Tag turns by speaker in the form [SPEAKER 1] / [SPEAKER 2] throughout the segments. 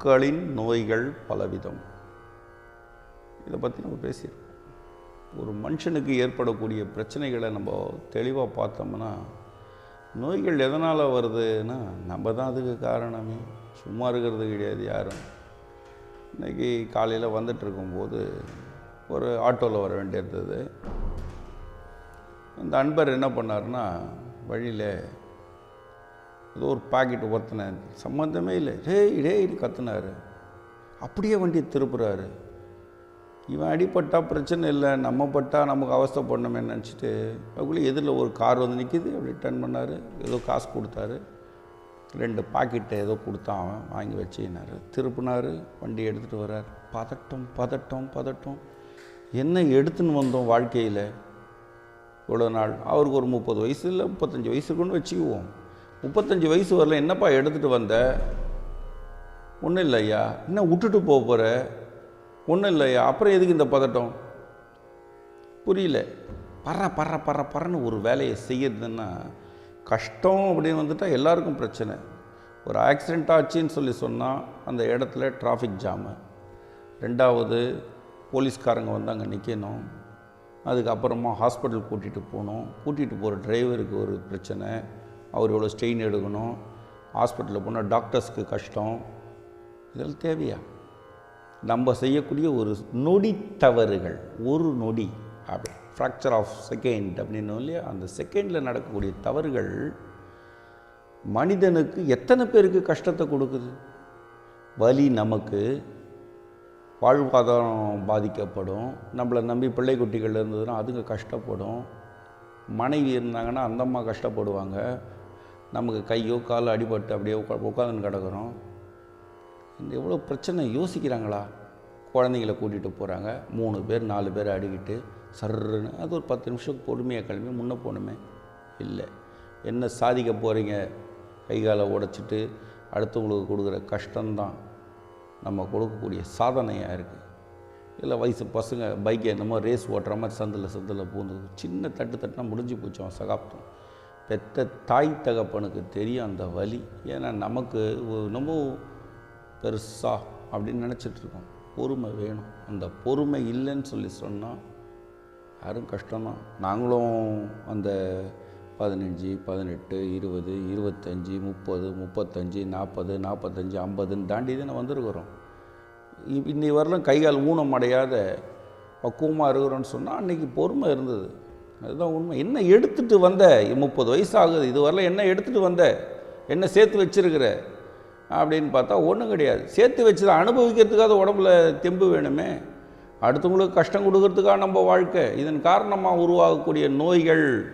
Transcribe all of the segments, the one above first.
[SPEAKER 1] மக்களின் நோய்கள் பலவிதம். இதை பற்றி நம்ம பேசியிருக்கோம். ஒரு மனுஷனுக்கு ஏற்படக்கூடிய பிரச்சனைகளை நம்ம தெளிவாக பார்த்தோம்னா நோய்கள் எதனால் வருதுன்னா நம்ம தான் அதுக்கு காரணமே. சும்மா இருக்கிறது கிடையாது யாரும். இன்றைக்கி காலையில் வந்துட்டுருக்கும்போது ஒரு ஆட்டோவில் வர வேண்டியிருந்தது. அந்த அன்பர் என்ன பண்ணாருன்னா வழியில் ஏதோ ஒரு பாக்கெட் ஒருத்தினேன் சம்மந்தமே இல்லை. டேய் டேய்னு கத்துனார். அப்படியே வண்டி திருப்புறாரு. இவன் அடிப்பட்டால் பிரச்சனை இல்லை நம்ம பட்டா நமக்கு அவஸ்தைப்படணுமே நினச்சிட்டு அதுக்குள்ளே எதிரில் ஒரு கார் வந்து நிற்கிது அப்படி டர்ன் பண்ணார். ஏதோ காசு கொடுத்தாரு. ரெண்டு பாக்கெட்டை ஏதோ கொடுத்தான் அவன் வாங்கி வச்சினார். திருப்பினார் வண்டி எடுத்துகிட்டு வர்றார். பதட்டம் பதட்டம் பதட்டம். என்ன எடுத்துன்னு வந்தோம் வாழ்க்கையில்? இவ்வளோ நாள். அவருக்கு ஒரு முப்பது வயசு இல்லை முப்பத்தஞ்சு வயசு இருக்குன்னு வச்சுக்குவோம். முப்பத்தஞ்சு வயசு வரல என்னப்பா எடுத்துகிட்டு வந்த? ஒன்றும் இல்லை ஐயா. என்ன விட்டுட்டு போக போகிற ஒன்றும் இல்லை ஐயா. அப்புறம் எதுக்கு இந்த பதட்டம்? புரியல. பற பற பற பறன்னு ஒரு வேலையை செய்யறதுன்னா கஷ்டம் அப்படின்னு வந்துட்டால் எல்லாருக்கும் பிரச்சனை. ஒரு ஆக்சிடெண்ட் ஆச்சுன்னு சொல்லி சொன்னால் அந்த இடத்துல டிராஃபிக் ஜாமு ரெண்டாவது போலீஸ்காரங்க வந்து அங்கே நிற்கணும் அதுக்கப்புறமா ஹாஸ்பிட்டல் கூட்டிகிட்டு போகணும். கூட்டிகிட்டு போகிற டிரைவருக்கு ஒரு பிரச்சனை. அவர் இவ்வளோ ஸ்ட்ரெயின் எடுக்கணும். ஹாஸ்பிட்டலில் போனால் டாக்டர்ஸ்க்கு கஷ்டம். இதெல்லாம் தேவையா? நம்ம செய்யக்கூடிய ஒரு நொடி தவறுகள் ஒரு நொடி அப்படி. ஃப்ராக்சர் ஆஃப் செகண்ட் அப்படின்னு இல்லையா? அந்த செகண்டில் நடக்கக்கூடிய தவறுகள் மனிதனுக்கு எத்தனை பேருக்கு கஷ்டத்தை கொடுக்குது? வலி நமக்கு வாழ்வாதாரம் பாதிக்கப்படும். நம்மளை நம்பி பிள்ளை குட்டிகள் இருந்ததுன்னா அதுங்க கஷ்டப்படும். மனைவி இருந்தாங்கன்னா அந்த அம்மா கஷ்டப்படுவாங்க. நமக்கு கையோ காலோ அடிபட்டு அப்படியே உட்கா உட்காந்துன்னு கிடக்குறோம். இந்த எவ்வளோ பிரச்சனை யோசிக்கிறாங்களா? குழந்தைங்கள கூட்டிகிட்டு போகிறாங்க மூணு பேர் நாலு பேர் அடிக்கிட்டு சர்ருன்னு அது ஒரு பத்து நிமிஷம் பொறுமையாக கிளம்பி முன்னே போகணுமே. இல்லை. என்ன சாதிக்க போகிறீங்க கை காலை உடைச்சிட்டு அடுத்தவங்களுக்கு கொடுக்குற கஷ்டம்தான். நம்ம கொடுக்கக்கூடிய சாதனையாக இருக்குது இல்லை வயசு பசங்க பைக்கை என்னமோ ரேஸ் ஓட்டுற மாதிரி சந்தில் சந்தில் பூந்து சின்ன தட்டு தட்டுனா முடிஞ்சு போச்சு அவன் சகாப்தம். பெத்த தாய் தகப்பனுக்கு தெரியும் அந்த வலி. ஏன்னா நமக்கு ரொம்ப பெருசா அப்படின்னு நினச்சிட்ருக்கோம். பொறுமை வேணும். அந்த பொறுமை இல்லைன்னு சொல்லி சொன்னால் யாரும் கஷ்டம்தான் நாங்களும் அந்த பதினஞ்சு பதினெட்டு இருபது இருபத்தஞ்சி முப்பது முப்பத்தஞ்சு நாற்பது நாற்பத்தஞ்சு ஐம்பதுன்னு தாண்டி தானே வந்திருக்கிறோம். இ- இன்னி வரலும் கைகால் ஊனம் அடையாத பக்குவமாக இருக்கிறோன்னு சொன்னால் அன்றைக்கி பொறுமை இருந்தது. அதுதான் உண்மை. என்ன எடுத்துகிட்டு வந்த? முப்பது வயசு ஆகுது இதுவரையில் என்ன எடுத்துகிட்டு வந்த? என்ன சேர்த்து வச்சிருக்கிற? அப்படின்னு பார்த்தா ஒன்றும் கிடையாது. சேர்த்து வச்சதை அனுபவிக்கிறதுக்காக உடம்புல தெம்பு வேணுமே. அடுத்தவங்களுக்கு கஷ்டம் கொடுக்கறதுக்காக நம்ம வாழ்க்கை. இதன் காரணமாக உருவாகக்கூடிய நோய்கள்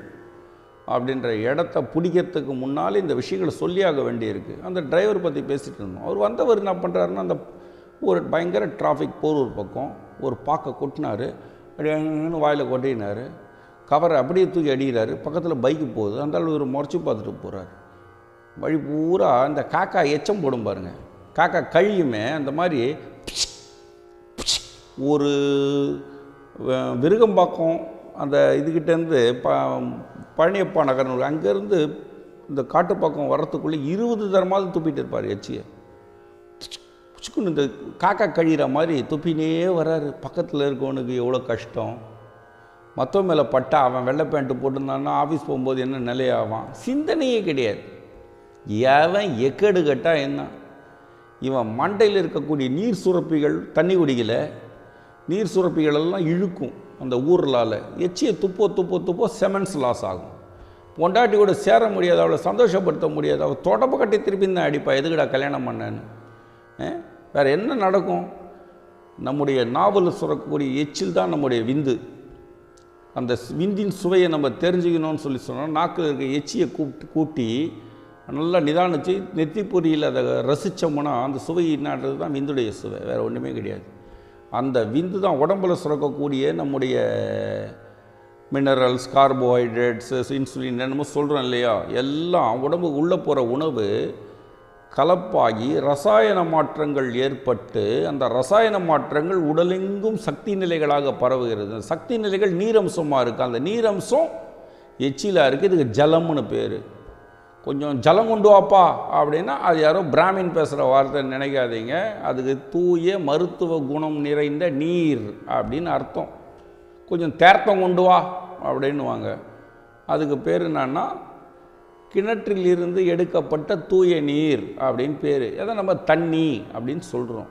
[SPEAKER 1] அப்படின்ற இடத்த பிடிக்கிறதுக்கு முன்னால் இந்த விஷயங்களை சொல்லியாக வேண்டியிருக்கு. அந்த டிரைவர் பற்றி பேசிகிட்டு இருந்தோம். அவர் வந்தவர் என்ன பண்ணுறாருன்னா அந்த ஒரு பயங்கர டிராஃபிக் ஒரு பக்கம் ஒரு பாக்கை கொட்டினார். அப்படின்னு வாயில் கொட்டினார். கவரை அப்படியே தூக்கி அடிக்கிறாரு. பக்கத்தில் பைக்கு போகுது. அந்த ஒரு முறைச்சி பார்த்துட்டு போகிறார் வழி பூரா அந்த காக்கா எச்சம் போடும் பாருங்க. காக்கா கழியுமே அந்த மாதிரி ஒரு விருகம்பாக்கம் அந்த இதுகிட்டேருந்து ப பழனியப்பா நகர் அங்கேருந்து இந்த காட்டுப்பாக்கம் வர்றதுக்குள்ளே இருபது தரமாவது துப்பிட்டு இருப்பார் எச்சியை. புச்சுக்குன்னு இந்த காக்கா கழிகிற மாதிரி துப்பினே வராரு. பக்கத்தில் இருக்கவனுக்கு எவ்வளோ கஷ்டம். மற்றவன் மேலே பட்டா அவன் வெள்ளை பேண்ட்டு போட்டிருந்தான்னா ஆஃபீஸ் போகும்போது என்ன நிலையாவான்? சிந்தனையே கிடையாது. எவன் எக்கேடு கட்டா என்ன? இவன் மண்டையில் இருக்கக்கூடிய நீர் சுரப்பிகள் தண்ணி குடிக்கல. நீர் சுரப்பிகள் எல்லாம் இழுக்கும் அந்த ஊரலால். எச்சியை துப்போ துப்போ துப்போ செமன்ஸ் லாஸ் ஆகும். பொண்டாட்டி கூட சேர முடியாது அவளை சந்தோஷப்படுத்த முடியாது. அவள் தொடப்ப கட்டி திருப்பி தான் அடிப்பா. எதுக்குடா கல்யாணம் பண்ணேன்னு? ஆ? என்ன நடக்கும்? நம்முடைய நாவல் சுரக்கக்கூடிய எச்சில் தான் நம்முடைய விந்து. அந்த விந்தின் சுவையை நம்ம தெரிஞ்சுக்கணும்னு சொல்லி சொன்னால் நாக்கில் இருக்க எச்சியை கூப்பிட்டு கூட்டி நல்லா நிதானித்து நெத்தி பொரியில் அதை ரசித்தோம்னா அந்த சுவை என்னன்றது தான் விந்துடைய சுவை வேறு ஒன்றுமே கிடையாது. அந்த விந்து தான் உடம்புல சுரக்கக்கூடிய நம்முடைய மினரல்ஸ் கார்போஹைட்ரேட்ஸ் இன்சுலின் என்னமோ சொல்கிறோம் இல்லையா? எல்லாம் உடம்புக்கு உள்ளே போகிற உணவு கலப்பாகி ரசாயன மாற்றங்கள் ஏற்பட்டு அந்த ரசாயன மாற்றங்கள் உடலெங்கும் சக்தி நிலைகளாக பரவுகிறது. அந்த சக்தி நிலைகள் நீரம்சமாக இருக்குது அந்த நீரம்சம் எச்சிலாக இருக்குது இதுக்கு ஜலம்னு பேர். கொஞ்சம் ஜலம் கொண்டு வாப்பா அப்படின்னா அது யாரோ பிராமின் பேசுகிற வார்த்தை நினைக்காதீங்க. அதுக்கு தூய மருத்துவ குணம் நிறைந்த நீர் அப்படின்னு அர்த்தம். கொஞ்சம் தேர்த்தம் கொண்டு வா அப்படின்னுவாங்க. அதுக்கு பேர் என்னன்னா கிணற்றில் இருந்து எடுக்கப்பட்ட தூய நீர் அப்படின்னு பேர். எதை நம்ம தண்ணி அப்படின்னு சொல்கிறோம்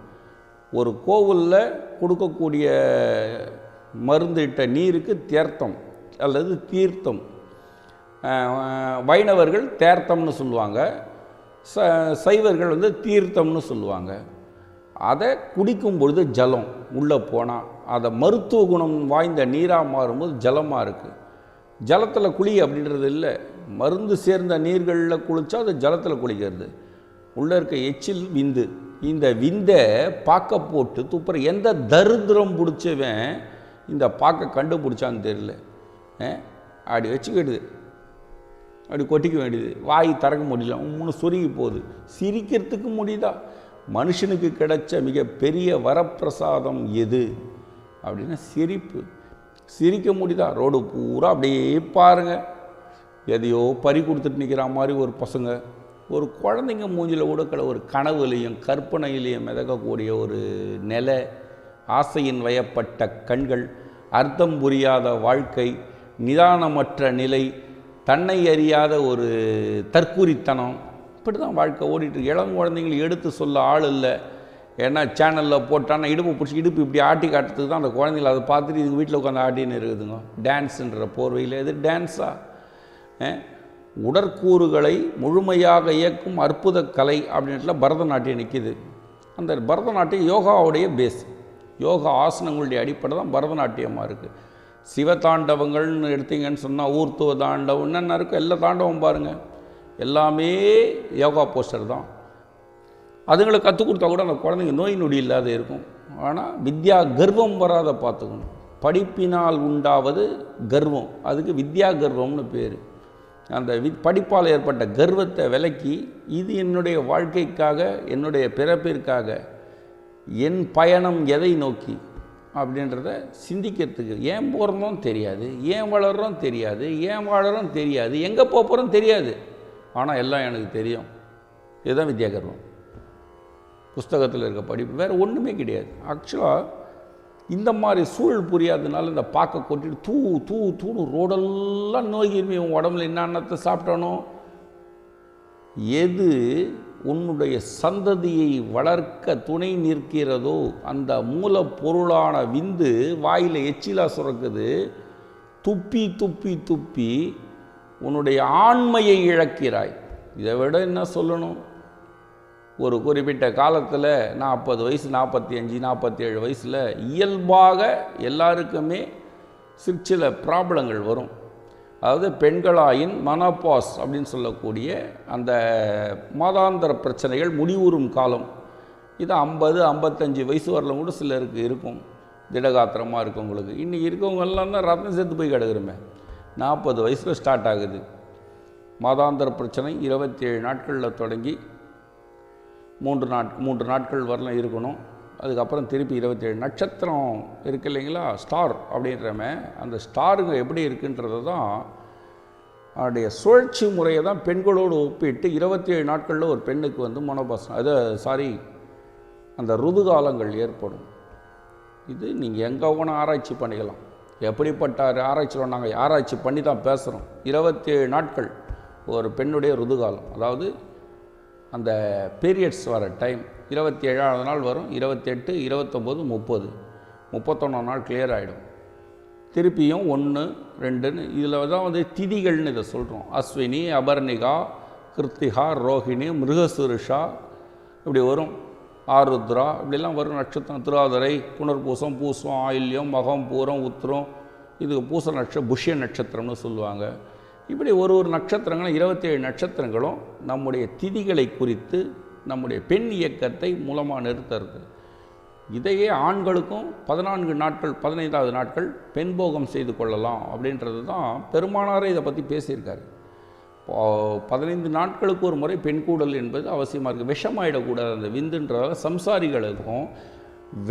[SPEAKER 1] ஒரு கோவிலில் கொடுக்கக்கூடிய மருந்திட்ட நீருக்கு தேர்த்தம் அல்லது தீர்த்தம். வைணவர்கள் தேர்த்தம்னு சொல்லுவாங்க. ச சைவர்கள் வந்து தீர்த்தம்னு சொல்லுவாங்க. அதை குடிக்கும் பொழுது ஜலம் உள்ளே போனால் அதை மருத்துவ குணம் வாய்ந்த நீராக மாறும்போது ஜலமாக இருக்குது ஜலத்தில் குழி அப்படின்றது இல்லை. மருந்து சேர்ந்த நீர்களில் குளித்தா அது ஜலத்தில் குளிக்கிறது. உள்ளே இருக்க எச்சில் விந்து. இந்த விந்தை பாக்க போட்டு துப்புற எந்த தரித்திரம் பிடிச்சவன் இந்த பாக்கை கண்டுபிடிச்சான்னு தெரியல. அஹ், அப்படி வச்சுக்கிடுது அப்படி கொட்டிக்க வேண்டியது. வாய் திறக்க முடியல. மூணு சுருங்கி போகுது. சிரிக்கிறதுக்கு முடியுதா? மனுஷனுக்கு கிடைச்ச மிகப்பெரிய வரப்பிரசாதம் எது? அப்படின்னா சிரிப்பு. சிரிக்க முடியுதா? ரோடு பூரா அப்படியே பாருங்கள் எதையோ பறி கொடுத்துட்டு நிற்கிற மாதிரி ஒரு பசங்க ஒரு குழந்தைங்க மூஞ்சில் கூட ஒரு கனவுலையும் கற்பனையிலையும் மிதக்கக்கூடிய ஒரு நிலை ஆசையின் வயப்பட்ட கண்கள் அர்த்தம் புரியாத வாழ்க்கை நிதானமற்ற நிலை தன்னை அறியாத ஒரு தற்குறித்தனம் இப்படி தான் வாழ்க்கை ஓடிட்டு இளம் குழந்தைங்களை எடுத்து சொல்ல ஆள் இல்லை. ஏன்னா சேனலில் போட்டான்னா இடுப்பு பிடிச்சி இடுப்பு இப்படி ஆட்டி காட்டுறதுக்கு தான் அந்த குழந்தைங்கள அதை பார்த்துட்டு இதுங்க வீட்டில் உட்காந்து ஆட்டின்னு இருக்குதுங்க. டான்ஸுன்ற போர்வையில் எது டான்ஸாக உடற்கூறுகளை முழுமையாக இயக்கும் அற்புத கலை அப்படின்ட்டுல பரதநாட்டியம் நிற்கிது அந்த பரதநாட்டியம் யோகாவுடைய பேஸ் யோகா ஆசனங்களுடைய அடிப்படை தான் பரதநாட்டியமாக இருக்குது சிவதாண்டவங்கள்னு எடுத்தீங்கன்னு சொன்னால் ஊர்த்துவ தாண்டவம் என்னென்ன இருக்கும் எல்லா தாண்டவம் பாருங்கள் எல்லாமே யோகா போஸ்டர் தான். அதுங்களை கற்றுக் கொடுத்தா கூட அந்த குழந்தைங்க நோய் நொடி இல்லாத இருக்கும். ஆனால் வித்யா கர்வம் வராத பார்த்துக்கணும். படிப்பினால் உண்டாவது கர்வம். அதுக்கு வித்யா கர்வம்னு பேர். அந்த வி படிப்பால் ஏற்பட்ட கர்வத்தை விலக்கி இது என்னுடைய வாழ்க்கைக்காக என்னுடைய பிறப்பிற்காக என் பயணம் எதை நோக்கி அப்படின்றத சிந்திக்கிறதுக்கு ஏன் போகிறோம் தெரியாது ஏன் வளர்கிறோம் தெரியாது ஏன் வாழறோம் தெரியாது எங்கே போகிறோம் தெரியாது. ஆனால் எல்லாம் எனக்கு தெரியும். இதுதான் வித்யாகர்வம். புஸ்தகத்தில் இருக்க படிப்பு வேறு ஒன்றுமே கிடையாது. ஆக்சுவலாக இந்த மாதிரி சூழல் புரியாததுனால இந்த பாக்கை கொட்டிட்டு தூ தூ தூணு ரோடெல்லாம் நோக்கிருமே உன் உடம்புல என்னென்னத்தை சாப்பிட்டானோ? எது உன்னுடைய சந்ததியை வளர்க்க துணை நிற்கிறதோ அந்த மூலப்பொருளான விந்து வாயில் எச்சிலா சுரக்குது. துப்பி துப்பி துப்பி உன்னுடைய ஆண்மையை இழக்கிறாய். இதை விட என்ன சொல்லணும்? ஒரு குறிப்பிட்ட காலத்தில் நாற்பது வயசு நாற்பத்தி அஞ்சு நாற்பத்தி ஏழு வயசில் இயல்பாக எல்லாருக்குமே சிற்சில ப்ராப்ளங்கள் வரும். அதாவது பெண்களாயின் மனப்பாஸ் அப்படின்னு சொல்லக்கூடிய அந்த மாதாந்திர பிரச்சனைகள் முடிவுறும் காலம். இது ஐம்பது ஐம்பத்தஞ்சு வயசு வரலும் கூட சிலருக்கு இருக்கும். திடகாத்திரமாக இருக்கவங்களுக்கு. இன்றைக்கி இருக்கவங்க எல்லாம் தான் ரத்தம் சேர்த்து போய் கிடக்குறமே. நாற்பது வயசில் ஸ்டார்ட் ஆகுது. மாதாந்திர பிரச்சனை இருபத்தி ஏழு நாட்களில் தொடங்கி மூன்று நாட் மூன்று நாட்கள் வரலாம் இருக்கணும். அதுக்கப்புறம் திருப்பி இருபத்தேழு நட்சத்திரம் இருக்கு இல்லைங்களா? ஸ்டார் அப்படின்றமே. அந்த ஸ்டாருங்க எப்படி இருக்குன்றது தான் அவருடைய சுழற்சி முறையை தான் பெண்களோடு ஒப்பிட்டு இருபத்தேழு நாட்களில் ஒரு பெண்ணுக்கு வந்து மனோபாசனம் அது சாரி அந்த ருதுகாலங்கள் ஏற்படும். இது நீங்கள் எங்கே வேணால் ஆராய்ச்சி பண்ணிக்கலாம். எப்படிப்பட்ட ஆராய்ச்சியில் நாங்கள் ஆராய்ச்சி பண்ணி தான் பேசுகிறோம் இருபத்தேழு நாட்கள் ஒரு பெண்ணுடைய ருதுகாலம். அதாவது அந்த பீரியட்ஸ் வர டைம் இருபத்தி ஏழாவது நாள் வரும் இருபத்தெட்டு இருபத்தொம்போது முப்பது. முப்பத்தொன்னாம் நாள் கிளியர் ஆகிடும் திருப்பியும் ஒன்று ரெண்டுன்னு இதில் தான் வந்து திதிகள்னு இதை சொல்கிறோம் அஸ்வினி அபர்ணிகா கிருத்திகா ரோஹிணி மிருகசுருஷா இப்படி வரும். ஆருத்ரா இப்படிலாம் வரும் நட்சத்திரம். திருவாதிரை புனர்பூசம் பூசம் ஆயில்யம் மகம் பூரம் உத்திரம் இதுக்கு பூச நட்ச புஷ்ய நட்சத்திரம்னு சொல்லுவாங்க. இப்படி ஒரு ஒரு நட்சத்திரங்களும் இருபத்தேழு நட்சத்திரங்களும் நம்முடைய திதிகளை குறித்து நம்முடைய பெண் இயக்கத்தை மூலமாக நிறுத்துறது இதையே ஆண்களுக்கும் பதினான்கு நாட்கள் பதினைந்தாவது நாட்கள் பெண் போகம் செய்து கொள்ளலாம் அப்படின்றது தான் பெருமானாரே இதை பற்றி பேசியிருக்காரு. பதினைந்து நாட்களுக்கு ஒரு முறை பெண் கூடல் என்பது அவசியமாக இருக்குது விஷமாயிடக்கூடாது. அந்த விந்துன்றதால சம்சாரிகளுக்கும்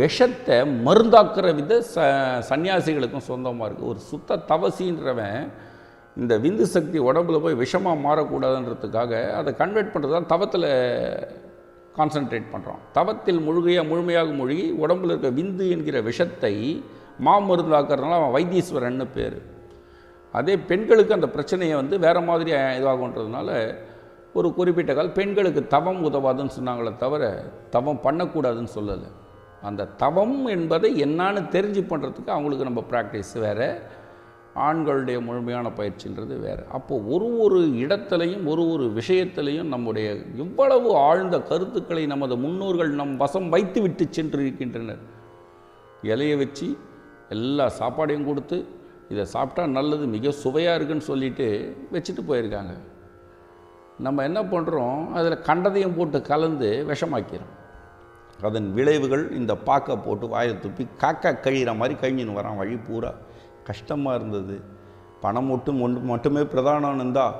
[SPEAKER 1] விஷத்தை மருந்தாக்குற வித ச சன்னியாசிகளுக்கும் சொந்தமாக இருக்குது ஒரு சுத்த தவசின்றவன் இந்த விந்து சக்தி உடம்புல போய் விஷமாக மாறக்கூடாதுன்றதுக்காக அதை கன்வெர்ட் பண்ணுறது தான் தவத்தில் கான்சன்ட்ரேட் பண்ணுறோம் தவத்தில் முழுகையாக முழுமையாக மூழ்கி உடம்புல இருக்க விந்து என்கிற விஷத்தை மாமருந்தாக்குறதுனால அவன் வைத்தீஸ்வரன்னு பேர். அதே பெண்களுக்கு அந்த பிரச்சனையை வந்து வேறு மாதிரி இதாகுன்றதுனால ஒரு குறிப்பிட்ட கால் பெண்களுக்கு தவம் உதவாதுன்னு சொன்னாங்களே தவிர தவம் பண்ணக்கூடாதுன்னு சொல்லலை. அந்த தவம் என்பதை என்னான்னு தெரிஞ்சு பண்ணுறதுக்கு அவங்களுக்கு நம்ம ப்ராக்டிஸ் வேறு. ஆண்களுடைய முழுமையான பயிற்சின்றது வேறு. அப்போது ஒரு ஒரு இடத்துலையும் ஒரு ஒரு விஷயத்திலையும் நம்முடைய இவ்வளவு ஆழ்ந்த கருத்துக்களை நமது முன்னோர்கள் நம் வசம் வைத்து விட்டு சென்று இருக்கின்றனர் இலையை வச்சு எல்லா சாப்பாடையும் கொடுத்து இதை சாப்பிட்டா நல்லது மிக சுவையாக இருக்குன்னு சொல்லிட்டு வச்சுட்டு போயிருக்காங்க. நம்ம என்ன பண்ணுறோம் அதில் கண்டதையும் போட்டு கலந்து விஷமாக்கிறோம். அதன் விளைவுகள் இந்த பாக்கை போட்டு வாயில் துப்பி காக்கா கழிகிற மாதிரி கழிஞ்சின்னு வரான் வழி பூரா. கஷ்டமாக இருந்தது. பணம் மட்டும் ஒன்று மட்டுமே பிரதானம் இருந்தால்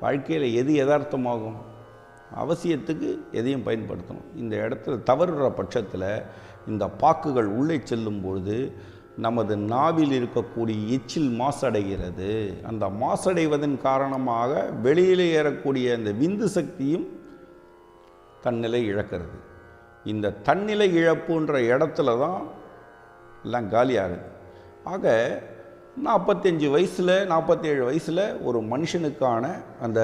[SPEAKER 1] வாழ்க்கையில் எது யதார்த்தமாகும்? அவசியத்துக்கு எதையும் பயன்படுத்தணும். இந்த இடத்துல தவறுற பட்சத்தில் இந்த பாக்குகள் உள்ளே செல்லும் பொழுது நமது நாவில் இருக்கக்கூடிய எச்சில் மாசடைகிறது. அந்த மாசடைவதன் காரணமாக வெளியில் ஏறக்கூடிய அந்த விந்து சக்தியும் தன்னிலை இழக்கிறது. இந்த தன்னிலை இழப்புன்ற இடத்துல தான் எல்லாம் காலியாகுது. ஆக நாற்பத்தஞ்சு வயசில் நாற்பத்தேழு வயசில் ஒரு மனுஷனுக்கான அந்த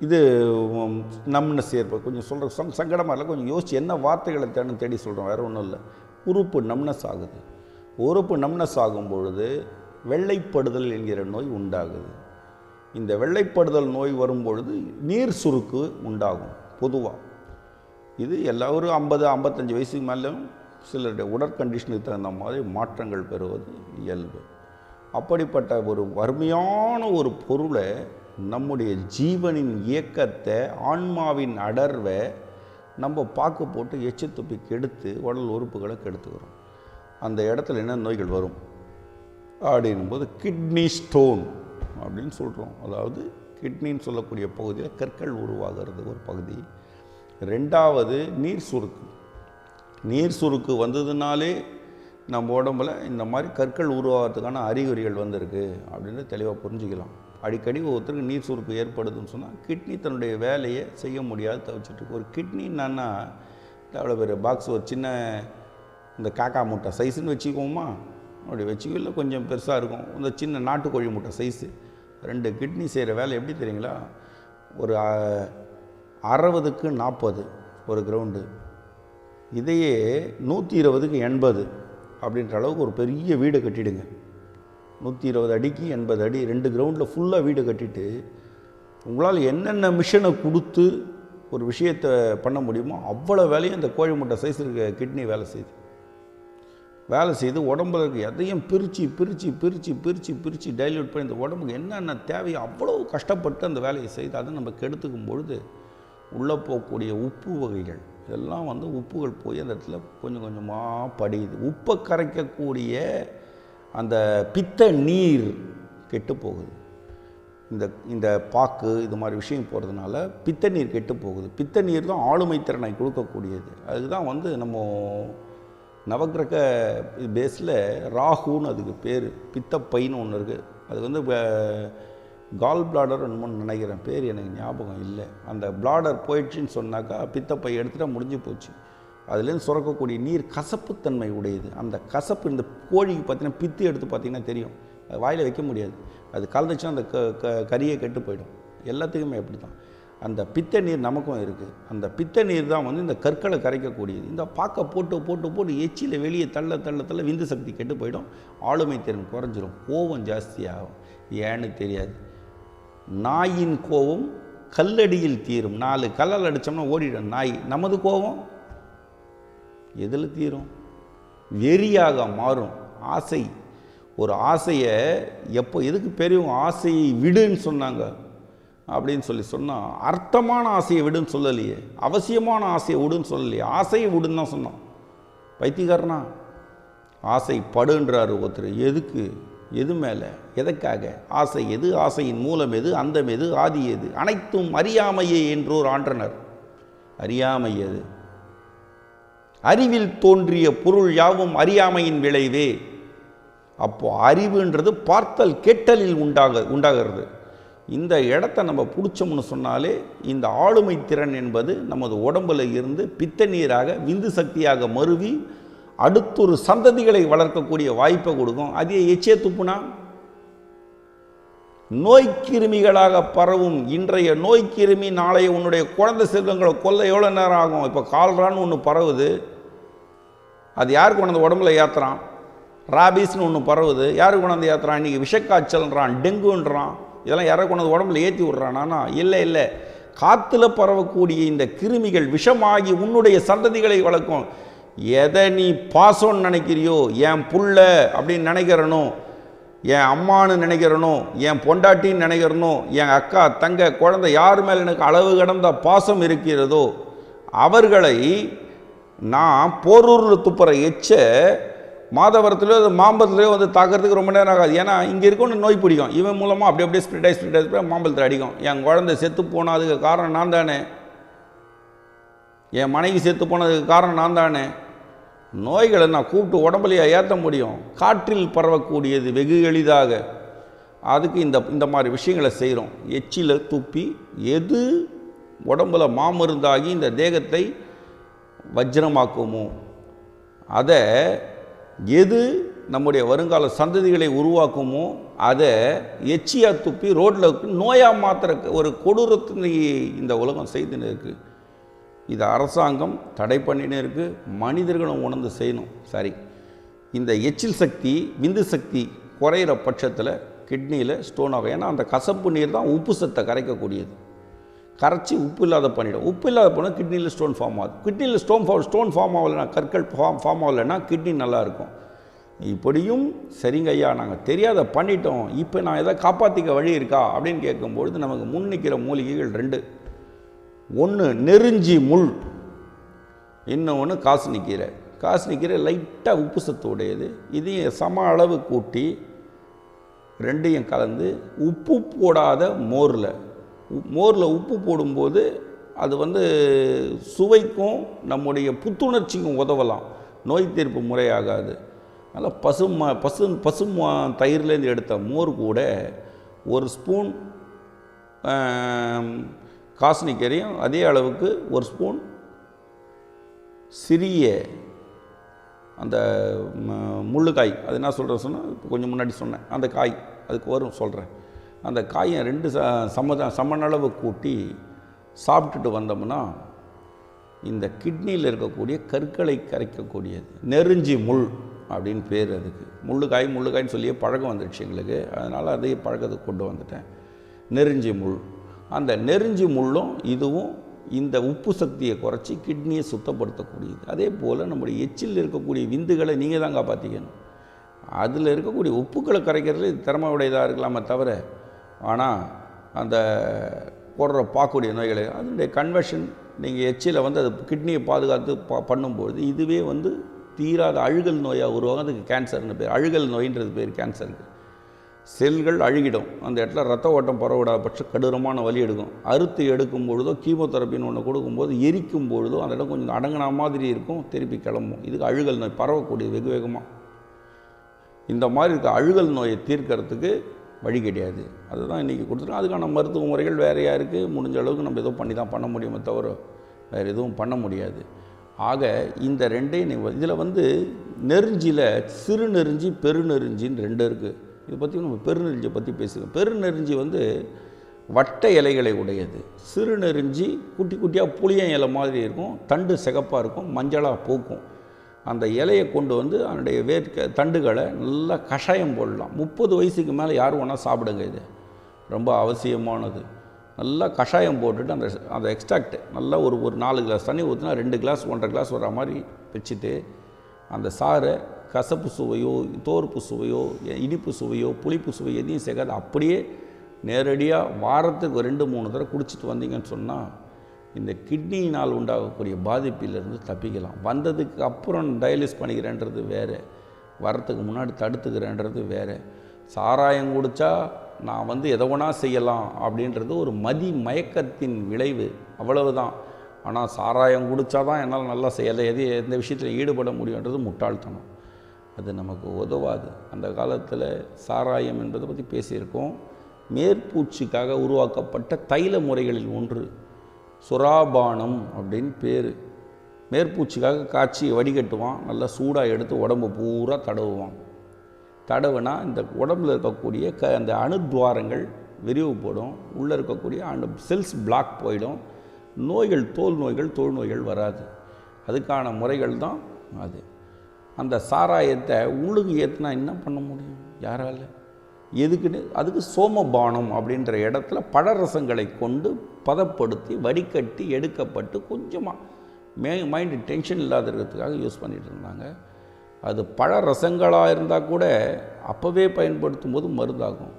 [SPEAKER 1] இது நம்னஸ் சேர்ப்பு. கொஞ்சம் சொல்கிற சங் சங்கடமாக இல்லை கொஞ்சம் யோசிச்சு என்ன வார்த்தைகளை தேடி தேடி சொல்கிறோம் வேறு ஒன்றும் இல்லை. உறுப்பு நம்னஸ் ஆகுது உறுப்பு நம்னஸ் ஆகும் பொழுது வெள்ளைப்படுதல் என்கிற நோய் உண்டாகுது. இந்த வெள்ளைப்படுதல் நோய் வரும்பொழுது நீர் சுருக்கு உண்டாகும் பொதுவாக இது எல்லாரும் ஐம்பது ஐம்பத்தஞ்சு வயசுக்கு மேலும் சிலருடைய உடற்கண்டிஷனுக்கு தகுந்த மாதிரி மாற்றங்கள் பெறுவது இயல்பு. அப்படிப்பட்ட ஒரு வறுமையான ஒரு பொருளை நம்முடைய ஜீவனின் இயக்கத்தை ஆன்மாவின் அடர்வை நம்ம பாக்கு போட்டு எச்சு துப்பி கெடுத்து உடல் உறுப்புகளை கெடுத்துக்கிறோம் அந்த இடத்துல என்ன நோய்கள் வரும்? அப்படின்போது கிட்னி ஸ்டோன் அப்படின்னு சொல்கிறோம் அதாவது கிட்னின்னு சொல்லக்கூடிய பகுதியில் கற்கள் உருவாகிறது ஒரு பகுதி. ரெண்டாவது நீர் சுருக்கு நீர் சுருக்கு வந்ததுனாலே நம்ம உடம்புல இந்த மாதிரி கற்கள் உருவாகிறதுக்கான அறிகுறிகள் வந்திருக்கு அப்படின்னு தெளிவாக புரிஞ்சுக்கலாம். அடிக்கடி ஒருத்தருக்கு நீர் சுருக்கு ஏற்படுதுன்னு சொன்னால் கிட்னி தன்னுடைய வேலையை செய்ய முடியாது தவிச்சிட்டு ஒரு கிட்னி என்னன்னா அவ்வளோ பெரிய பாக்ஸ் ஒரு சின்ன இந்த காக்கா முட்டை சைஸுன்னு வச்சுக்குவோமா? அப்படி வச்சுக்கல கொஞ்சம் பெருசாக இருக்கும். இந்த சின்ன நாட்டுக்கோழி முட்டை சைஸு ரெண்டு கிட்னி செய்கிற வேலை எப்படி தெரியுங்களா? ஒரு அறுபதுக்கு நாற்பது ஒரு கிரவுண்டு இதையே நூற்றி இருபதுக்கு எண்பது அப்படின்ற அளவுக்கு ஒரு பெரிய வீடு கட்டிடுங்க. நூற்றி இருபது அடிக்கு எண்பது அடி ரெண்டு கிரவுண்டில் ஃபுல்லாக வீடு கட்டிட்டு உங்களால் என்னென்ன மிஷனை கொடுத்து ஒரு விஷயத்தை பண்ண முடியுமோ அவ்வளோ வேலையும் அந்த கோழி முட்டை சைஸ் இருக்க கிட்னி வேலை செய்யுது. வேலை செய்து உடம்புல இருக்க எதையும் பிரித்து பிரித்து பிரித்து பிரித்து பிரித்து டைல்யூட் பண்ணி இந்த உடம்புக்கு என்னென்ன தேவையோ அவ்வளோ கஷ்டப்பட்டு அந்த வேலையை செய்து அதை நம்ம கெடுத்துக்கும் பொழுது உள்ளே போகக்கூடிய உப்பு வகைகள் இதெல்லாம் வந்து உப்புகள் போய் அந்த இடத்துல கொஞ்சம் கொஞ்சமாக படியுது. உப்பை கரைக்கக்கூடிய அந்த பித்த நீர் கெட்டு போகுது. இந்த இந்த பாக்கு இது மாதிரி விஷயம் போகிறதுனால பித்த நீர் கெட்டு போகுது. பித்த நீர் தான் ஆளுமை திறனை கொடுக்கக்கூடியது. அதுதான் வந்து நம்ம நவக்கிரக பேஸில் ராகுன்னு அதுக்கு பேர். பித்தப்பைன்னு ஒன்று இருக்குது அது வந்து கால் பிளாடர் என்னமோ நினைக்கிறேன். பேர் எனக்கு ஞாபகம் இல்லை. அந்த பிளாடர் போயிடுச்சுன்னு சொன்னாக்கா பித்தப்பை எடுத்துகிட்டா முடிஞ்சு போச்சு. அதுலேருந்து சுரக்கக்கூடிய நீர் கசப்புத்தன்மை உடையது. அந்த கசப்பு இந்த கோழிக்கு பார்த்தீங்கன்னா பித்து எடுத்து பார்த்தீங்கன்னா தெரியும். அது வாயில் வைக்க முடியாது. அது கலந்துச்சுன்னா அந்த க க கறியை கெட்டு போயிடும். எல்லாத்துக்குமே அப்படி தான் அந்த பித்த நீர் நமக்கும் இருக்குது அந்த பித்த நீர் தான் வந்து இந்த கற்களை கரைக்கக்கூடியது. இந்த பாக்கை போட்டு போட்டு போட்டு எச்சியில் வெளியே தள்ள தள்ள தள்ள விந்து சக்தி கெட்டு போயிடும். ஆளுமை திறன் குறைஞ்சிரும். கோபம் ஜாஸ்தியாகும். ஏன்னு தெரியாது. நாயின் கோபம் கல்லடியில் தீரும். நாலு கல்லால் அடித்தோம்னா ஓடிடும். நாய் நமது கோபம்? எதில் தீரும்? வெறியாக மாறும். ஆசை. ஒரு ஆசையை எப்போ எதுக்கு பெரியவங்க ஆசையை விடுன்னு சொன்னாங்க? அப்படின்னு சொல்லி சொன்னால் அர்த்தமான ஆசையை விடுன்னு சொல்லலையே. அவசியமான ஆசையை விடுன்னு சொல்லலையே. ஆசையை விடுன்னு தான் சொன்னான் பைத்தியக்காரனா? ஆசை படுன்றாரு ஒருத்தர். எதுக்கு? எது மேலே? எதற்காக? ஆசை எது? ஆசையின் மூலம் எது? அந்தம் எது? ஆதி எது? அனைத்தும் அறியாமையே என்றோர் ஆன்றனர் அறியாமை எது? அறிவில் தோன்றிய பொருள் யாவும் அறியாமையின் விளைவே. அப்போ அறிவுன்றது பார்த்தல் கேட்டலில் உண்டாக உண்டாகிறது. இந்த இடத்த நம்ம பிடிச்சோம்னு சொன்னாலே இந்த ஆளுமை திறன் என்பது நமது உடம்புல இருந்து பித்த நீராக விந்து சக்தியாக மருவி அடுத்தொரு சந்ததிகளை வளர்க்கக்கூடிய வாய்ப்பை கொடுக்கும். அதே எச்சே துப்புனா? நோய்க்கிருமிகளாக பரவும் இன்றைய நோய்க்கிருமி நாளைய உன்னுடைய குழந்தை செல்வங்களை கொல்ல எவ்வளோ நேரம் ஆகும்? இப்போ கால்ரான்னு ஒன்று பரவுது. அது யாருக்கு கொண்டாந்து உடம்புல ஏற்றுறான் ராபிஸ்னு ஒன்று பரவுது. யாருக்கு கொண்டாந்து ஏற்றுறான் இன்றைக்கி விஷக்காய்ச்சல்ன்றான் டெங்குன்றான். இதெல்லாம் யாரை கொண்டாந்து உடம்புல ஏற்றி விட்றானா? இல்லை இல்லை. காற்றுல பரவக்கூடிய இந்த கிருமிகள் விஷமாகி உன்னுடைய சந்ததிகளை வளர்க்கும். எதை நீ பாசம்னு நினைக்கிறியோ என் புள்ள அப்படின்னு நினைக்கிறனோ என் அம்மான்னு நினைக்கிறனோ என் பொண்டாட்டின்னு நினைக்கிறனோ என் அக்கா தங்க குழந்தை யார் மேலே எனக்கு அளவு கடந்த பாசம் இருக்கிறதோ அவர்களை நான் போரூரில் துப்புற எச்ச மாதவரத்துலையோ அது மாம்பழத்துலையோ வந்து தாக்கிறதுக்கு ரொம்ப நேரம் ஆகாது. ஏன்னா இங்கே இருக்கணும் நோய் பிடிக்கும். இவன் மூலமாக அப்படி அப்படியே ஸ்ப்ரெட் ஆகி ஸ்ப்ரெட் ஆகி மாம்பழத்தில் அடிக்கும். என் குழந்தை செத்து போனால் அதுக்கு காரணம் நான் தானே? என் மனைவி செத்து போனதுக்கு காரணம் நான் தானே? நோய்களை நான் கூப்பிட்டு உடம்புலையா ஏற்ற முடியும்? காற்றில் பரவக்கூடியது வெகு எளிதாக. அதுக்கு இந்த இந்த மாதிரி விஷயங்களை செய்கிறோம் எச்சில் துப்பி எது உடம்புல மாமருந்தாகி இந்த தேகத்தை வஜ்ரமாக்குமோ அதை எது நம்முடைய வருங்கால சந்ததிகளை உருவாக்குமோ? அதை எச்சியாக துப்பி ரோட்டில் நோயாக மாத்திர ஒரு கொடூரத்தினை இந்த உலகம் செய்துன்னு இருக்குது இது அரசாங்கம் தடை பண்ணினே இருக்குது மனிதர்களும் உணர்ந்து செய்யணும். சரி. இந்த எச்சில் சக்தி விந்து சக்தி குறையிற பட்சத்தில் கிட்னியில் ஸ்டோன் ஆகும். ஏன்னா அந்த கசப்பு நீர் தான் உப்பு சத்தை கரைக்கக்கூடியது. கரைச்சி உப்பு இல்லாத பண்ணிடும் உப்பு இல்லாத போனால் கிட்னியில் ஸ்டோன் ஃபார்ம் ஆகுது. கிட்னியில் ஸ்டோன் ஃபார்ம் ஸ்டோன் ஃபார்ம் ஆகலைன்னா கற்கள் ஃபார்ம் ஃபார்ம் ஆகலைன்னா கிட்னி நல்லாயிருக்கும் இப்படியும் சரிங்க ஐயா நாங்கள் தெரியாத பண்ணிட்டோம். இப்போ நான் எதை காப்பாற்றிக்க வழி இருக்கா அப்படின்னு கேட்கும்பொழுது நமக்கு முன் நிற்கிற மூலிகைகள் ரெண்டு. ஒன்று நெருஞ்சி முள் இன்னொன்று காசு கீரை காசு கீரை லைட்டாக உப்பு சத்து உடையது. இதையும் சம அளவு கூட்டி ரெண்டையும் கலந்து உப்பு போடாத மோரில். மோரில் உப்பு போடும்போது அது வந்து சுவைக்கும் நம்முடைய புத்துணர்ச்சிக்கும் உதவலாம். நோய் தீர்ப்பு முறையாகாது. அதனால் பசுமா பசு பசும் தயிர்லேருந்து எடுத்த மோர் கூட ஒரு ஸ்பூன் காஸ்னிக்கரையும் அதே அளவுக்கு ஒரு ஸ்பூன் சிறிய அந்த முள்ளு முள்ளுக்காய். அது என்ன சொல்கிறேன் சொன்னால் இப்போ கொஞ்சம் முன்னாடி சொன்னேன். அந்த காய் அதுக்கு வரும் சொல்கிறேன் அந்த காயை ரெண்டு ச சமத சமனளவு கூட்டி சாப்பிட்டுட்டு வந்தோம்னா இந்த கிட்னியில் இருக்கக்கூடிய கற்களை கரைக்கக்கூடியது. நெருஞ்சி முள் அப்படின்னு பேர் அதுக்கு. முள்ளுக்காய் முள்ளுக்காய்னு சொல்லியே பழக்கம் வந்துடுச்சு எங்களுக்கு. அதனால் அதே பழக்கத்தை கொண்டு வந்துட்டேன். நெருஞ்சி முள். அந்த நெருஞ்சி முள்ளும் இதுவும் இந்த உப்பு சக்தியை குறைச்சி கிட்னியை சுத்தப்படுத்தக்கூடியது. அதே போல் நம்முடைய எச்சில் இருக்கக்கூடிய விந்துகளை நீங்கள் தான் காப்பாற்றிக்கணும் அதில் இருக்கக்கூடிய உப்புக்களை கரைக்கிறது திறமை உடையதாக இருக்கலாமே தவிர ஆனால் அந்த போடுற பார்க்கக்கூடிய நோய்களை அதனுடைய கன்வர்ஷன் நீங்கள் எச்சில் வந்து அது கிட்னியை பாதுகாத்து ப பண்ணும்பொழுது இதுவே வந்து தீராத அழுகல் நோயாக உருவாகும். அதுக்கு கேன்சர்னு பேர். அழுகல் நோயின்றது பேர் கேன்சருக்கு செல்கள் அழுகிடும். அந்த இடத்துல ரத்த ஓட்டம் பரவிடாத பட்சம் கடூரமான வலி எடுக்கும். அறுத்து எடுக்கும் பொழுதோ கீமோதெரப்பின்னு ஒன்று கொடுக்கும்போது எரிக்கும் பொழுதோ அந்த இடம் கொஞ்சம் அடங்கின மாதிரி இருக்கும் திருப்பி கிளம்பும். இதுக்கு அழுகல் நோய் பரவக்கூடியது வெகு வேகமாக இந்த மாதிரி இருக்க அழுகல் நோயை தீர்க்கறதுக்கு வழி கிடையாது. அதுதான் இன்றைக்கி கொடுத்துருக்கோம் அதுக்கான மருத்துவ முறைகள் வேறையாக இருக்குது முடிஞ்ச அளவுக்கு நம்ம ஏதோ பண்ணி தான் பண்ண முடியுமே தவிர வேறு எதுவும் பண்ண முடியாது. ஆக இந்த ரெண்டையும் இதில் வந்து நெருஞ்சியில் சிறு நெருஞ்சி பெருநெருஞ்சின்னு ரெண்டு இருக்குது இதை பற்றி நம்ம பெருநெருஞ்சியை பற்றி பேசுகிறோம் பெருநெருஞ்சி வந்து வட்ட இலைகளை உடையது. சிறு நெறிஞ்சி குட்டி குட்டியாக புளிய இலை மாதிரி இருக்கும். தண்டு சிகப்பாக இருக்கும். மஞ்சளாக பூக்கும். அந்த இலையை கொண்டு வந்து அதனுடைய வேர்க்க தண்டுகளை நல்லா கஷாயம் போடலாம். முப்பது வயசுக்கு மேலே யார் வேணால் சாப்பிடுங்க இது. ரொம்ப அவசியமானது. நல்லா கஷாயம் போட்டுட்டு அந்த அந்த எக்ஸ்ட்ராக்ட் நல்லா ஒரு ஒரு நாலு கிளாஸ் தண்ணி ஊற்றினா ரெண்டு கிளாஸ் ஒன்றரை கிளாஸ் வர மாதிரி வச்சுட்டு அந்த சாறை கசப்பு சுவையோ தோர்ப்பு சுவையோ இனிப்பு சுவையோ புளிப்பு சுவையோ எதையும் சேர்க்காது. அப்படியே நேரடியாக வாரத்துக்கு ரெண்டு மூணு தடவை குடிச்சிட்டு வந்தீங்கன்னு சொன்னால் இந்த கிட்னியினால் உண்டாகக்கூடிய பாதிப்பிலிருந்து தப்பிக்கலாம். வந்ததுக்கு அப்புறம் டயலிஸ் பண்ணிக்கிறேன்றது வேறு. வரத்துக்கு முன்னாடி தடுத்துக்கிறேன்றது வேறு. சாராயம் குடித்தா நான் வந்து எதை வேணா செய்யலாம் அப்படின்றது ஒரு மதி மயக்கத்தின் விளைவு. அவ்வளவுதான். ஆனால் சாராயம் குடித்தா தான் என்னால் நல்லா செய்யலை எது எந்த விஷயத்தில் ஈடுபட முடியுன்றது முட்டாள்தனம். அது நமக்கு உதவாது. அந்த காலத்தில் சாராயம் என்பதை பற்றி பேசியிருக்கோம். மேற்பூச்சிக்காக உருவாக்கப்பட்ட தைல முறைகளில் ஒன்று சுறாபானம் அப்படின்னு பேர். மேற்பூச்சிக்காக காய்ச்சி வடிகட்டுவான் நல்லா சூடாக எடுத்து உடம்பு பூரா தடவுவான். தடவுனா இந்த உடம்புல இருக்கக்கூடிய க அந்த அணுத்வாரங்கள் விரிவுபடும் உள்ளே இருக்கக்கூடிய அணு செல்ஸ் பிளாக் போயிடும். நோய்கள் தோல் நோய்கள் தோல் நோய்கள் வராது. அதுக்கான முறைகள் தான் அது. அந்த சாராயத்தை உள்ளுக்கு ஏற்றினா என்ன பண்ண முடியும்? யாரால? எதுக்குன்னு அதுக்கு சோமபானம் அப்படின்ற இடத்துல பழரசங்களை கொண்டு பதப்படுத்தி வடிகட்டி எடுக்கப்பட்டு கொஞ்சமாக மே மைண்டு டென்ஷன் இல்லாத இருக்கிறதுக்காக யூஸ் பண்ணிகிட்டு இருந்தாங்க. அது பழ ரசங்களாக இருந்தால் கூட அப்போவே பயன்படுத்தும் போது மருந்தாகும்.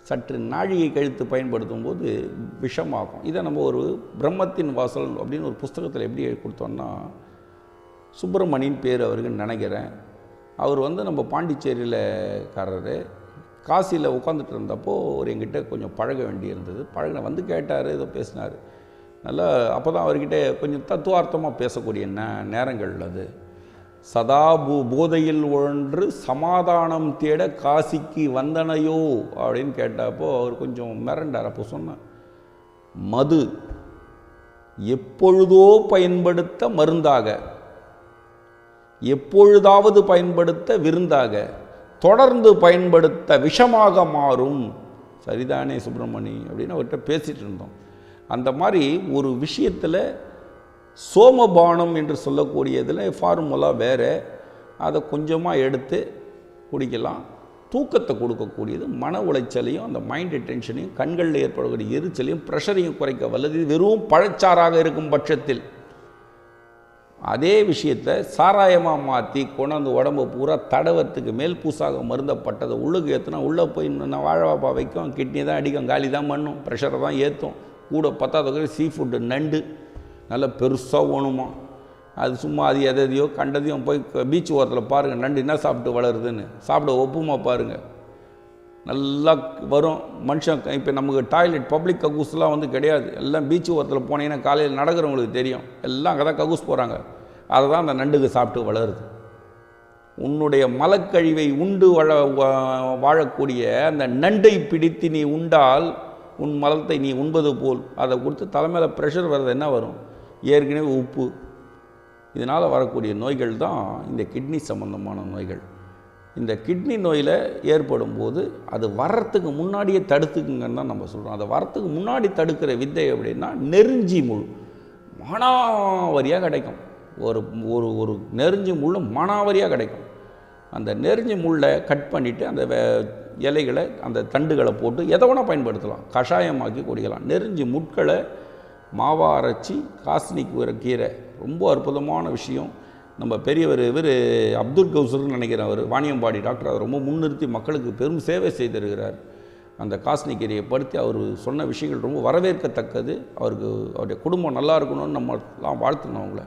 [SPEAKER 1] சற்று நாழிகை கழித்து பயன்படுத்தும் போது விஷமாகும். இதை நம்ம ஒரு பிரம்மத்தின் வாசல் அப்படின்னு ஒரு புஸ்தகத்தில் எப்படி கொடுத்தோம்னா சுப்பிரமணியன் பேர் அவருக்கு நினைக்கிறேன். அவர் வந்து நம்ம பாண்டிச்சேரியில் காரரு காசியில் உட்காந்துட்டு இருந்தப்போ அவர் எங்கிட்ட கொஞ்சம் பழக வேண்டியிருந்தது பழக வந்து கேட்டார் ஏதோ பேசினார். நல்லா அப்போ தான் அவர்கிட்ட கொஞ்சம் தத்துவார்த்தமாக பேசக்கூடிய நே நேரங்கள் அது. சதா பூ போதையில் ஒன்று சமாதானம் தேட காசிக்கு வந்தனையோ? அப்படின்னு கேட்டப்போ அவர் கொஞ்சம் மிரண்டார். அப்போ சொன்னார் மது எப்பொழுதோ பயன்படுத்த மருந்தாக எப்பொழுதாவது பயன்படுத்த விருந்தாக தொடர்ந்து பயன்படுத்த விஷமாக மாறும். சரிதானே சுப்பிரமணி? அப்படின்னு அவர்கிட்ட பேசிகிட்டு இருந்தோம். அந்த மாதிரி ஒரு விஷயத்தில் சோமபானம் என்று சொல்லக்கூடியதில் ஃபார்முலா வேறு. அதை கொஞ்சமாக எடுத்து குடிக்கலாம். தூக்கத்தை கொடுக்கக்கூடியது மன உளைச்சலையும் அந்த மைண்டு டென்ஷனையும் கண்களில் ஏற்படக்கூடிய எரிச்சலையும் ப்ரெஷரையும் குறைக்க வல்லது. இது வெறும் பழச்சாறாக இருக்கும் பட்சத்தில். அதே விஷயத்தை சாராயமாக மாற்றி கொண்டாந்து உடம்பு பூரா தடவத்துக்கு மேல் பூசாக மருந்தப்பட்டதை உள்ளுக்கு ஏற்றுனா உள்ளே போய் நான் வாழவாப்பா வைக்கும் கிட்னி தான் அடிக்கும் காலி தான் பண்ணும் ப்ரெஷரை தான் ஏற்றும் கூட பத்தாத சீ ஃபுட்டு நண்டு. நல்லா பெருசாக ஓணுமா. அது சும்மா அது எதையோ கண்டதையும் போய் பீச் ஓரத்தில் பாருங்கள் நண்டு என்ன சாப்பிட்டு வளருதுன்னு. சாப்பிட ஒப்புமா பாருங்கள் நல்லா வரும். மனுஷன் இப்போ நமக்கு டாய்லெட் பப்ளிக் கக்கூஸ்லாம் வந்து கிடையாது. எல்லாம் பீச்சு ஓரத்தில் போனீங்கன்னா காலையில் நடக்கிறவங்களுக்கு தெரியும். எல்லாம் அங்கே தான் கக்கூஸ் போகிறாங்க அதை தான் அந்த நண்டுக்கு சாப்பிட்டு வளருது. உன்னுடைய மலக்கழிவை உண்டு வாழ வா- வாழக்கூடிய அந்த நண்டை பிடித்து நீ உண்டால் உன் மலத்தை நீ உண்பது போல். அதை கொடுத்து தலைமையில் ப்ரெஷர் வர்றது என்ன வரும்? ஏற்கனவே உப்பு. இதனால் வரக்கூடிய நோய்கள் தான் இந்த கிட்னி சம்பந்தமான நோய்கள். இந்த கிட்னி நோயில் ஏற்படும் போது அது வர்றதுக்கு முன்னாடியே தடுத்துக்குங்கன்னு தான் நம்ம சொல்கிறோம் அதை வர்றதுக்கு முன்னாடி தடுக்கிற வித்தை அப்படின்னா நெருஞ்சி முள். மானாவரியாக கிடைக்கும். ஒரு ஒரு ஒரு நெருஞ்சி முள் மானாவரியாக கிடைக்கும். அந்த நெருஞ்சி முள்ளை கட் பண்ணிவிட்டு அந்த வே- இலைகளை அந்த தண்டுகளை போட்டு எதை வேணால் பயன்படுத்தலாம். கஷாயமாக்கி குடிக்கலாம். நெருஞ்சி முட்களை மாவா அரைச்சி காஸ்னிக் ஒரு கீரை. ரொம்ப அற்புதமான விஷயம். நம்ம பெரியவர் இவர் அப்துல் கௌசர்னு நினைக்கிறேன் அவர் வாணியம்பாடி டாக்டர். அவர் ரொம்ப முன்னிறுத்தி மக்களுக்கு பெரும் சேவை செய்திருக்கிறார். அந்த காஸ்னி படுத்தி அவர் சொன்ன விஷயங்கள் ரொம்ப வரவேற்கத்தக்கது. அவருக்கு அவருடைய குடும்பம் நல்லா இருக்கணும்னு நம்மலாம் எல்லாம் அவங்கள.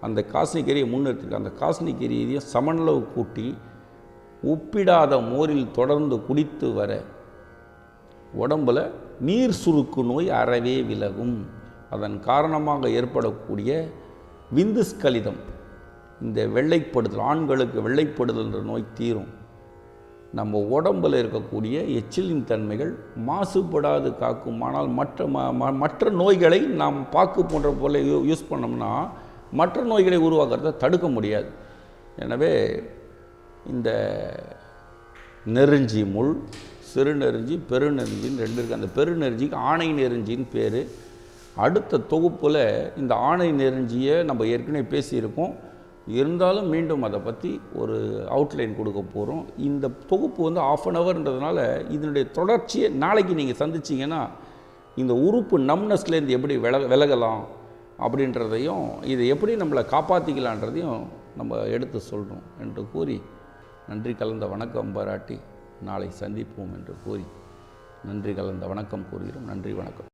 [SPEAKER 1] அந்த காஸ்னி கீரையை முன்னிறுத்தி அந்த காஸ்னி கீரையையும் கூட்டி உப்பிடாத மோரில் தொடர்ந்து குடித்து வர உடம்புல நீர் சுருக்கு நோய் அறவே விலகும். அதன் காரணமாக ஏற்படக்கூடிய விந்துஸ்கலிதம். இந்த வெள்ளைப்படுதல் ஆண்களுக்கு வெள்ளைப்படுதல்ன்ற நோய் தீரும். நம்ம உடம்பில் இருக்கக்கூடிய எச்சிலின் தன்மைகள் மாசுபடாது காக்குமானால் மற்ற ம- ம- மற்ற நோய்களை நாம் பாக்கு போன்ற போல யூ யூஸ் பண்ணோம்னா மற்ற நோய்களை உருவாக்குறத தடுக்க முடியாது. எனவே இந்த நெருஞ்சி முள் சிறுநெருஞ்சி பெருநெருஞ்சின்னு ரெண்டு இருக்குது அந்த பெருநெருஞ்சிக்கு ஆணை நெருஞ்சின்னு பேர். அடுத்த தொகுப்பில் இந்த ஆணை நெருஞ்சியை நம்ம ஏற்கனவே பேசியிருக்கோம். இருந்தாலும் மீண்டும் அதை பற்றி ஒரு அவுட்லைன் கொடுக்க போகிறோம் இந்த தொகுப்பு வந்து ஆஃப் அன் ஹவர்ன்றதுனால இதனுடைய தொடர்ச்சியை நாளைக்கு நீங்கள் சந்திச்சிங்கன்னா இந்த உறுப்பு நம்னஸ்லேருந்து எப்படி வில விலகலாம் அப்படின்றதையும் இதை எப்படி நம்மளை காப்பாற்றிக்கலான்றதையும் நம்ம எடுத்து சொல்கிறோம் என்று கூறி நன்றி கலந்த வணக்கம் பாராட்டி நாளை சந்திப்போம் என்று கூறி நன்றி கலந்த வணக்கம் கூறுகிறோம். நன்றி வணக்கம்.